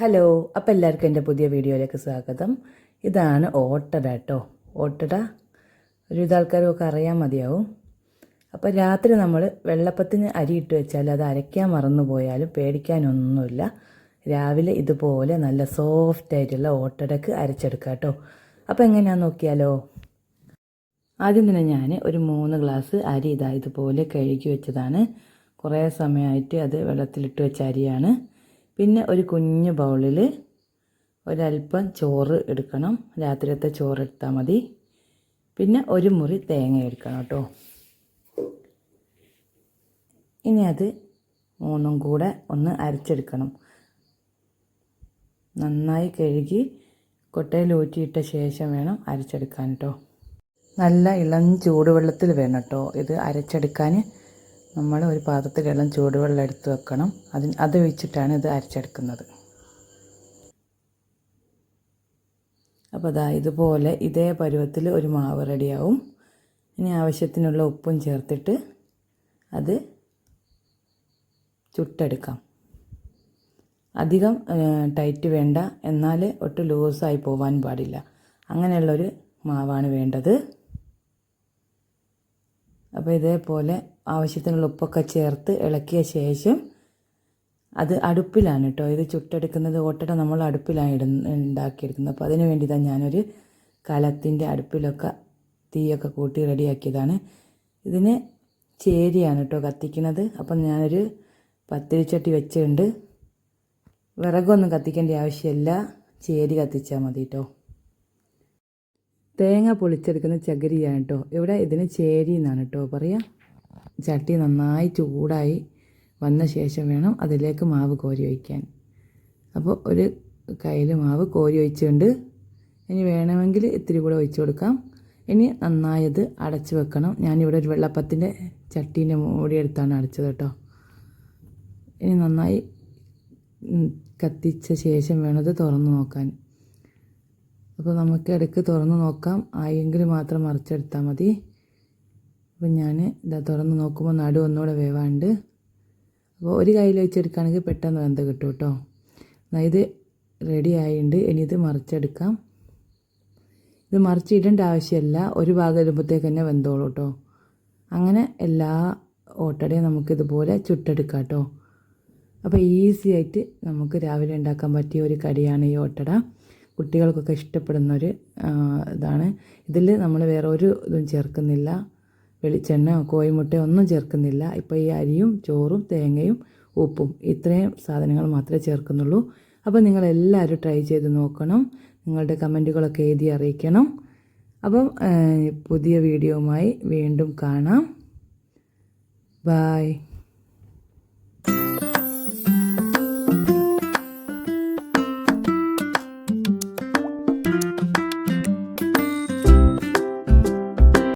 Hello അപ്പോൾ എല്ലാവർക്കും എന്റെ പുതിയ വീഡിയോയിലേക്ക് സ്വാഗതം. ഇതാണ് ഓട്ടട കേട്ടോ ഓട്ടട ഒരുവിധ ആൾക്കാരൊക്കെ അറിയാൻ മതിയാവും. അപ്പോൾ രാത്രി നമ്മൾ വെള്ളപ്പത്തിന് അരി ഇട്ട് വെച്ചാൽ അത് അരയ്ക്കാൻ മറന്നു പോയാലും പേടിക്കാനൊന്നുമില്ല. രാവിലെ ഇതുപോലെ നല്ല സോഫ്റ്റ് ആയിട്ടുള്ള ഓട്ടടക്ക് അരച്ചെടുക്കാം കേട്ടോ അപ്പോൾ എങ്ങനെയാണെന്ന് നോക്കിയാലോ? ആദ്യം തന്നെ ഞാൻ ഒരു മൂന്ന് ഗ്ലാസ് അരി ഇതാ ഇതുപോലെ കഴുകി വെച്ചതാണ്. കുറേ സമയമായിട്ട് അത് വെള്ളത്തിലിട്ട് വെച്ച അരിയാണ്. പിന്നെ ഒരു കുഞ്ഞു ബൗളിൽ ഒരല്പം ചോറ് എടുക്കണം. രാത്രിയത്തെ ചോറ് എടുത്താൽ മതി. പിന്നെ ഒരു മുറി തേങ്ങ എടുക്കണം കേട്ടോ. ഇനി അത് മൂന്നും കൂടെ ഒന്ന് അരച്ചെടുക്കണം. നന്നായി കഴുകി കൊട്ടയിൽ ഊറ്റിയിട്ട ശേഷം വേണം അരച്ചെടുക്കാൻ കേട്ടോ. നല്ല ഇളം ചൂടുവെള്ളത്തിൽ വേണം കേട്ടോ ഇത് അരച്ചെടുക്കാൻ. നമ്മൾ ഒരു പാത്രത്തിൽ ഇളം ചൂടുവെള്ളം എടുത്ത് വെക്കണം. അതിന് അത് ഒഴിച്ചിട്ടാണ് ഇത് അരച്ചെടുക്കുന്നത്. അപ്പോൾ അതാ ഇതുപോലെ ഇതേ പരുവത്തിൽ ഒരു മാവ് റെഡിയാവും. ഇനി ആവശ്യത്തിനുള്ള ഉപ്പും ചേർത്തിട്ട് അത് ചുട്ടെടുക്കാം. അധികം ടൈറ്റ് വേണ്ട. എന്നാൽ ഒട്ടും ലൂസായി പോവാൻ പാടില്ല. അങ്ങനെയുള്ളൊരു മാവാണ് വേണ്ടത്. അപ്പോൾ ഇതേപോലെ ആവശ്യത്തിനുള്ള ഉപ്പൊക്കെ ചേർത്ത് ഇളക്കിയ ശേഷം അത് അടുപ്പിലാണ് കേട്ടോ. ഇത് ചുട്ടെടുക്കുന്നത് ഓട്ടട നമ്മൾ അടുപ്പിലാണ് ഇട ഉണ്ടാക്കിയെടുക്കുന്നത്. അപ്പോൾ അതിന് വേണ്ടി തന്നെ ഞാനൊരു കലത്തിന്റെ അടുപ്പിലൊക്കെ തീയൊക്കെ കൂട്ടി റെഡിയാക്കിയതാണ്. ഇതിന് ചേരിയാണ് കേട്ടോ കത്തിക്കുന്നത്. അപ്പം ഞാനൊരു പത്തിരിച്ചട്ടി വെച്ചിട്ടുണ്ട്. വിറകൊന്നും കത്തിക്കേണ്ട ആവശ്യമില്ല. ചേരി കത്തിച്ചാൽ മതി കേട്ടോ. തേങ്ങ പൊളിച്ചെടുക്കുന്ന ചകിരിയാണ് കേട്ടോ ഇവിടെ ഇതിന് ചേരി എന്നാണ് കേട്ടോ പറയാം. ചട്ടി നന്നായി ചൂടായി വന്ന ശേഷം വേണം അതിലേക്ക് മാവ് കോരി ഒഴിക്കാൻ. അപ്പോൾ ഒരു കയ്യിൽ മാവ് കോരി ഒഴിച്ചുകൊണ്ട് ഇനി വേണമെങ്കിൽ ഇത്തിരി കൂടെ ഒഴിച്ചു കൊടുക്കാം. ഇനി നന്നായത് അടച്ചു വെക്കണം. ഞാനിവിടെ ഒരു വെള്ളപ്പത്തിന്റെ ചട്ടീന്റെ മൂടി എടുത്താണ് അടച്ചത് കേട്ടോ ഇനി നന്നായി കത്തിച്ച ശേഷം വേണം അത് തുറന്ന് നോക്കാൻ. അപ്പോൾ നമുക്ക് ഇടയ്ക്ക് തുറന്ന് നോക്കാം. ആയെങ്കിൽ മാത്രം മറിച്ചെടുത്താൽ മതി. അപ്പം ഞാൻ ഇതാ തുറന്ന് നോക്കുമ്പോൾ നടു ഒന്നുകൂടെ വേവാണ്ട്. അപ്പോൾ ഒരു കയ്യിൽ വെച്ചെടുക്കുകയാണെങ്കിൽ പെട്ടെന്ന് വെന്ത് കിട്ടും കേട്ടോ ഇത് റെഡി ആയിട്ടുണ്ട് ഇനി ഇത് മറിച്ചെടുക്കാം. ഇത് മറിച്ചിടേണ്ട ആവശ്യമില്ല ഒരു ഭാഗം ഇടുമ്പോഴത്തേക്ക് തന്നെ വെന്തോളൂ കേട്ടോ അങ്ങനെ എല്ലാ ഓട്ടടയും നമുക്കിതുപോലെ ചുട്ടെടുക്കാം കേട്ടോ അപ്പോൾ ഈസി ആയിട്ട് നമുക്ക് രാവിലെ ഉണ്ടാക്കാൻ പറ്റിയ ഒരു കടിയാണ് ഈ ഓട്ടട. കുട്ടികൾക്കൊക്കെ ഇഷ്ടപ്പെടുന്ന ഒരു ഇതാണ്. ഇതിൽ നമ്മൾ വേറെ ഒരു ഇതും ചേർക്കുന്നില്ല. വെളിച്ചെണ്ണ കോഴിമുട്ടയോ ഒന്നും ചേർക്കുന്നില്ല. ഇപ്പോൾ ഈ അരിയും ചോറും തേങ്ങയും ഉപ്പും ഇത്രയും സാധനങ്ങൾ മാത്രമേ ചേർക്കുന്നുള്ളൂ. അപ്പോൾ നിങ്ങളെല്ലാവരും ട്രൈ ചെയ്ത് നോക്കണം. നിങ്ങളുടെ കമന്റുകളൊക്കെ എഴുതി അറിയിക്കണം. അപ്പം പുതിയ വീഡിയോവുമായി വീണ്ടും കാണാം. ബായ്.